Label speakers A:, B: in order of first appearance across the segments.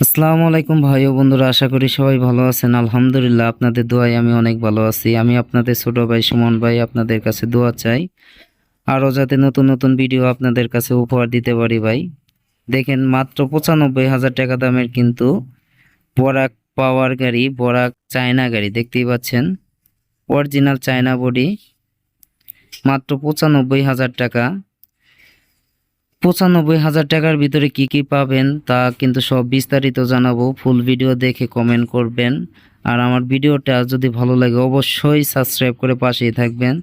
A: আসসালামু আলাইকুম ভাই ও বন্ধুরা, আশা করি সবাই ভালো আছেন। আলহামদুলিল্লাহ, আপনাদের দোয়ায় আমি অনেক ভালো আছি। আমি আপনাদের ছোট ভাই সুমন ভাই আপনাদের কাছে দোয়া চাই। আরও যাতে নতুন নতুন ভিডিও আপনাদের কাছে উপহার দিতে পারি ভাই। দেখেন, মাত্র পঁচানব্বই হাজার টাকা দামের কিন্তু বরাক পাওয়ার গাড়ি, বরাক চায়না গাড়ি, দেখতেই পাচ্ছেন? অরিজিনাল চায়না বডি, মাত্র পঁচানব্বই হাজার টাকা। পঁচানব্বই হাজার টাকার ভিতরে কি কি পাবেন তা কিন্তু সব বিস্তারিত জানাব। ফুল ভিডিও দেখে কমেন্ট করবেন। আর আমার ভিডিওটা যদি ভালো লাগে অবশ্যই সাবস্ক্রাইব করে পাশেই থাকবেন।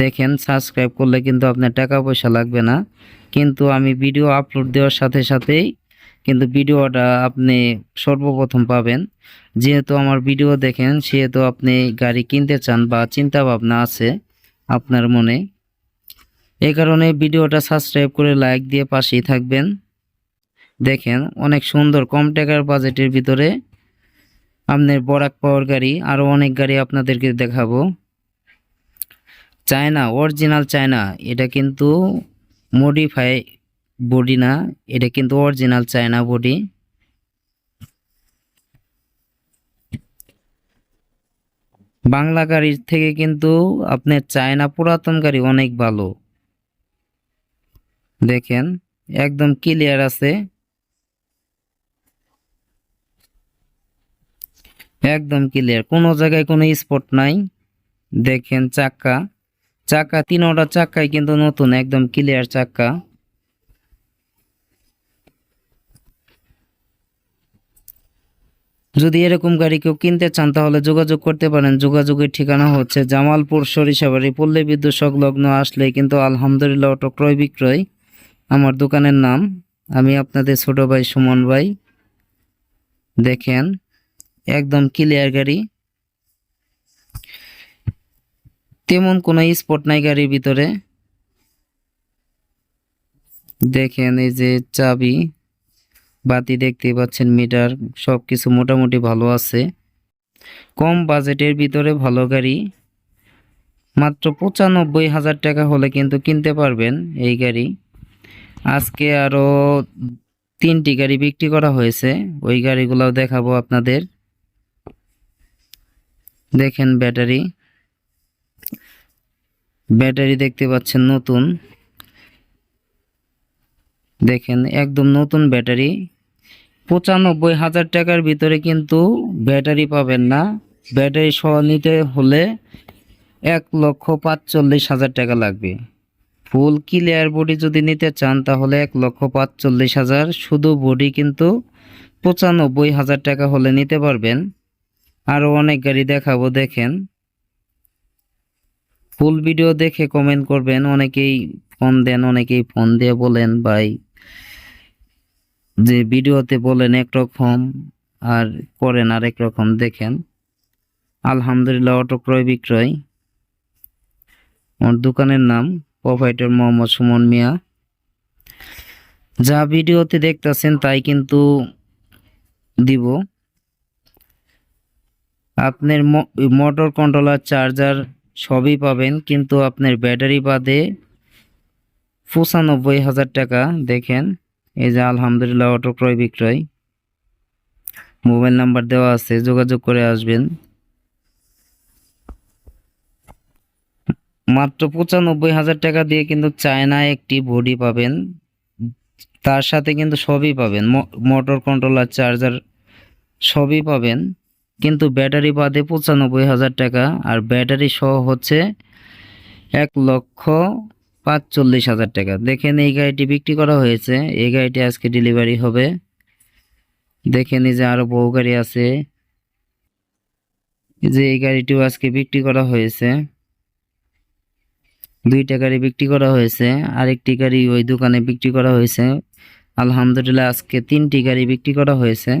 A: দেখেন সাবস্ক্রাইব করলে কিন্তু আপনার টাকা পয়সা লাগবে না। কিন্তু আমি ভিডিও আপলোড দেওয়ার সাথে সাথেই কিন্তু ভিডিওটা আপনি সর্বপ্রথম পাবেন। যেহেতু আমার ভিডিও দেখেন, সেহেতু আপনি গাড়ি কিনতে চান বা চিন্তা ভাবনা আছে আপনার মনে এই কারণে ভিডিওটা সাবস্ক্রাইব করে লাইক দিয়ে পাশেই থাকবেন। দেখেন, অনেক সুন্দর কম টাকার বাজেটের ভিতরে আপনার বরাক পাওয়ার গাড়ি আরও অনেক গাড়ি আপনাদেরকে দেখাবো। চায়না অরিজিনাল চায়না এটা কিন্তু মডিফাই বডি না, এটা কিন্তু অরিজিনাল চায়না বডি বাংলা গাড়ির থেকে কিন্তু আপনার চায়না পুরাতন গাড়ি অনেক ভালো। দেখেন, একদম ক্লিয়ার আছে। একদম ক্লিয়ার কোনো জায়গায় কোনো স্পট নাই। দেখেন চাকা চাক্কা তিনোটা চাক্কাই কিন্তু নতুন, একদম ক্লিয়ার চাক্কা যদি এরকম গাড়ি কেউ কিনতে চান, তাহলে যোগাযোগ করতে পারেন। যোগাযোগের ঠিকানা হচ্ছে জামালপুর সরিষাবাড়ি, পল্লী বিদ্যুৎ সংলগ্ন আসলে কিন্তু আলহামদুলিল্লাহ অটো ক্রয় বিক্রয়। আমার দোকানের নাম। আমি আপনাদের ছোট ভাই সুমন ভাই। দেখেন, একদম ক্লিয়ার গাড়ি। তেমন কোনো স্পট নাই গাড়ির ভিতরে। দেখেন, এই যে চাবি, বাতি দেখতে পাচ্ছেন, মিটার সব কিছু মোটামুটি ভালো আছে। কম বাজেটের ভিতরে ভালো গাড়ি। মাত্র পঁচানব্বই হাজার টাকা হলে কিন্তু কিনতে পারবেন এই গাড়ি। আজকে আরও তিনটি গাড়ি বিক্রি করা হয়েছে। ওই গাড়িগুলোও দেখাবো আপনাদের। দেখেন ব্যাটারি। ব্যাটারি দেখতে পাচ্ছেন নতুন। দেখেন, একদম নতুন ব্যাটারি। পঁচানব্বই হাজার টাকার ভিতরে কিন্তু ব্যাটারি পাবেন না। ব্যাটারি সহ নিতে হলে এক লক্ষ পাঁচচল্লিশ হাজার টাকা লাগবে। ফুল ক্লিয়ার বডি যদি নিতে চান, তাহলে এক লক্ষ পাঁচচল্লিশ হাজার। শুধু বডি কিন্তু পঁচানব্বই হাজার টাকা হলে নিতে পারবেন। আরও অনেক গাড়ি দেখাবো, দেখেন। ফুল ভিডিও দেখে কমেন্ট করবেন। অনেকেই ফোন দেন, অনেকেই ফোন দিয়ে বলেন, ভাই, যে ভিডিওতে বলেন একরকম আর করেন আরেক রকম, দেখেন। আলহামদুলিল্লাহ, অটো ক্রয় বিক্রয়। আমার দোকানের নাম প্রোভাইডার মোহাম্মদ সুমন মিয়া। যা ভিডিওতে দেখতেছেন তাই কিন্তু দিব। আপনার মোটর কন্ট্রোলার, চার্জার সবই পাবেন, কিন্তু আপনার ব্যাটারি বাদে পঁচানব্বই হাজার টাকা। দেখেন, এই যে আলহামদুলিল্লাহ অটো ক্রয় বিক্রয়। মোবাইল নাম্বার দেওয়া আছে, যোগাযোগ করে আসবেন। মাত্র পঁচানব্বই হাজার টাকা দিয়ে কিন্তু চায়না একটি বডি পাবেন। তার সাথে কিন্তু সবই পাবেন। মোটর কন্ট্রোলার চার্জার সবই পাবেন। কিন্তু ব্যাটারি বাদে পঁচানব্বই হাজার টাকা। আর ব্যাটারি সহ হচ্ছে এক লক্ষ পাঁচচল্লিশ হাজার টাকা। দেখেন এই গাড়িটি বিক্রি করা হয়েছে। এই গাড়িটি আজকে ডেলিভারি হবে। দেখেন এই যে আরও বহু গাড়ি আছে। যে এই গাড়িটিও আজকে বিক্রি করা হয়েছে। দুইটা গাড়ি বিক্রি করা হয়েছে, আরেকটি গাড়ি ওই দোকানে বিক্রি করা হয়েছে। আলহামদুলিল্লাহ, আজকে তিনটি গাড়ি বিক্রি করা হয়েছে।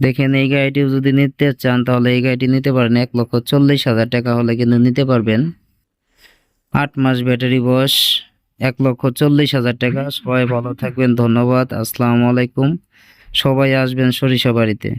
A: দেখেন, এই গাড়িটিও যদি নিতে চান, তাহলে এই গাড়িটি নিতে পারেন এক লক্ষ চল্লিশ হাজার টাকা হলে কিন্তু নিতে পারবেন। আট মাস ব্যাটারি বয়স, এক লক্ষ চল্লিশ হাজার টাকা। সবাই ভালো থাকবেন, ধন্যবাদ, আসসালামু আলাইকুম। সবাই আসবেন সরিষা বাড়িতে।